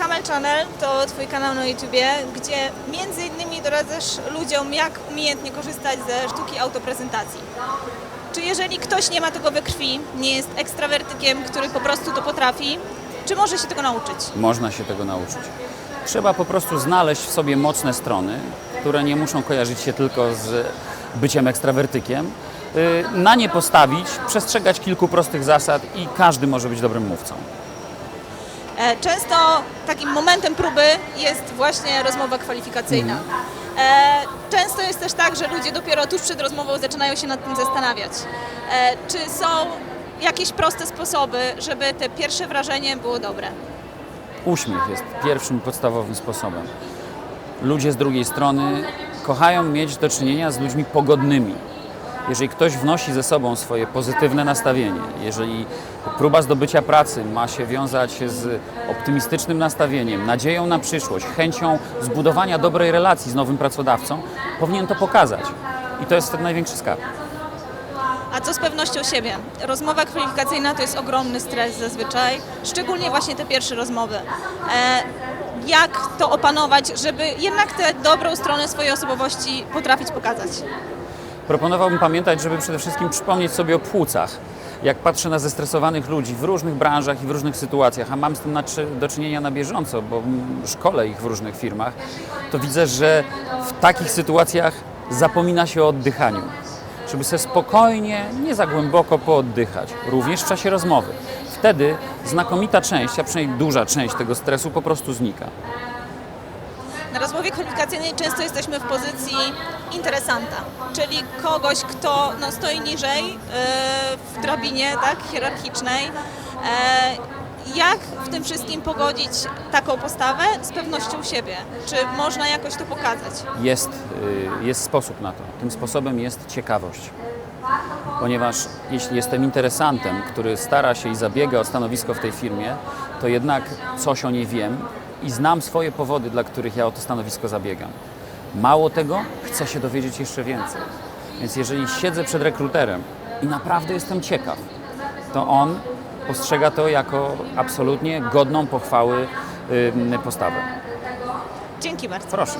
Camel Channel to Twój kanał na YouTubie, gdzie między innymi doradzasz ludziom, jak umiejętnie korzystać ze sztuki autoprezentacji. Czy jeżeli ktoś nie ma tego we krwi, nie jest ekstrawertykiem, który po prostu to potrafi, czy może się tego nauczyć? Można się tego nauczyć. Trzeba po prostu znaleźć w sobie mocne strony, które nie muszą kojarzyć się tylko z byciem ekstrawertykiem. Y, Na nie postawić, przestrzegać kilku prostych zasad i każdy może być dobrym mówcą. E, Często takim momentem próby jest właśnie rozmowa kwalifikacyjna. E, Często jest też tak, że ludzie dopiero tuż przed rozmową zaczynają się nad tym zastanawiać. E, Czy są jakieś proste sposoby, żeby te pierwsze wrażenie było dobre? Uśmiech jest pierwszym podstawowym sposobem. Ludzie z drugiej strony kochają mieć do czynienia z ludźmi pogodnymi. Jeżeli ktoś wnosi ze sobą swoje pozytywne nastawienie, jeżeli próba zdobycia pracy ma się wiązać z optymistycznym nastawieniem, nadzieją na przyszłość, chęcią zbudowania dobrej relacji z nowym pracodawcą, powinien to pokazać. I to jest wtedy największy skarb. A co z pewnością siebie? Rozmowa kwalifikacyjna to jest ogromny stres zazwyczaj, szczególnie właśnie te pierwsze rozmowy. E, Jak to opanować, żeby jednak tę dobrą stronę swojej osobowości potrafić pokazać? Proponowałbym pamiętać, żeby przede wszystkim przypomnieć sobie o płucach. Jak patrzę na zestresowanych ludzi w różnych branżach i w różnych sytuacjach, a mam z tym do czynienia na bieżąco, bo szkolę ich w różnych firmach, to widzę, że w takich sytuacjach zapomina się o oddychaniu. Żeby sobie spokojnie, nie za głęboko pooddychać, również w czasie rozmowy. Wtedy znakomita część, a przynajmniej duża część tego stresu po prostu znika. Rozmowie kwalifikacyjnej często jesteśmy w pozycji interesanta, czyli kogoś, kto no, stoi niżej e, w drabinie tak, hierarchicznej. E, jak w tym wszystkim pogodzić taką postawę z pewnością siebie? Czy można jakoś to pokazać? jest, y, jest sposób na to. Tym sposobem jest ciekawość. Ponieważ jeśli jestem interesantem, który stara się i zabiega o stanowisko w tej firmie, to jednak coś o niej wiem i znam swoje powody, dla których ja o to stanowisko zabiegam. Mało tego, chcę się dowiedzieć jeszcze więcej. Więc jeżeli siedzę przed rekruterem i naprawdę jestem ciekaw, to on postrzega to jako absolutnie godną pochwały postawę. Dzięki bardzo. Proszę.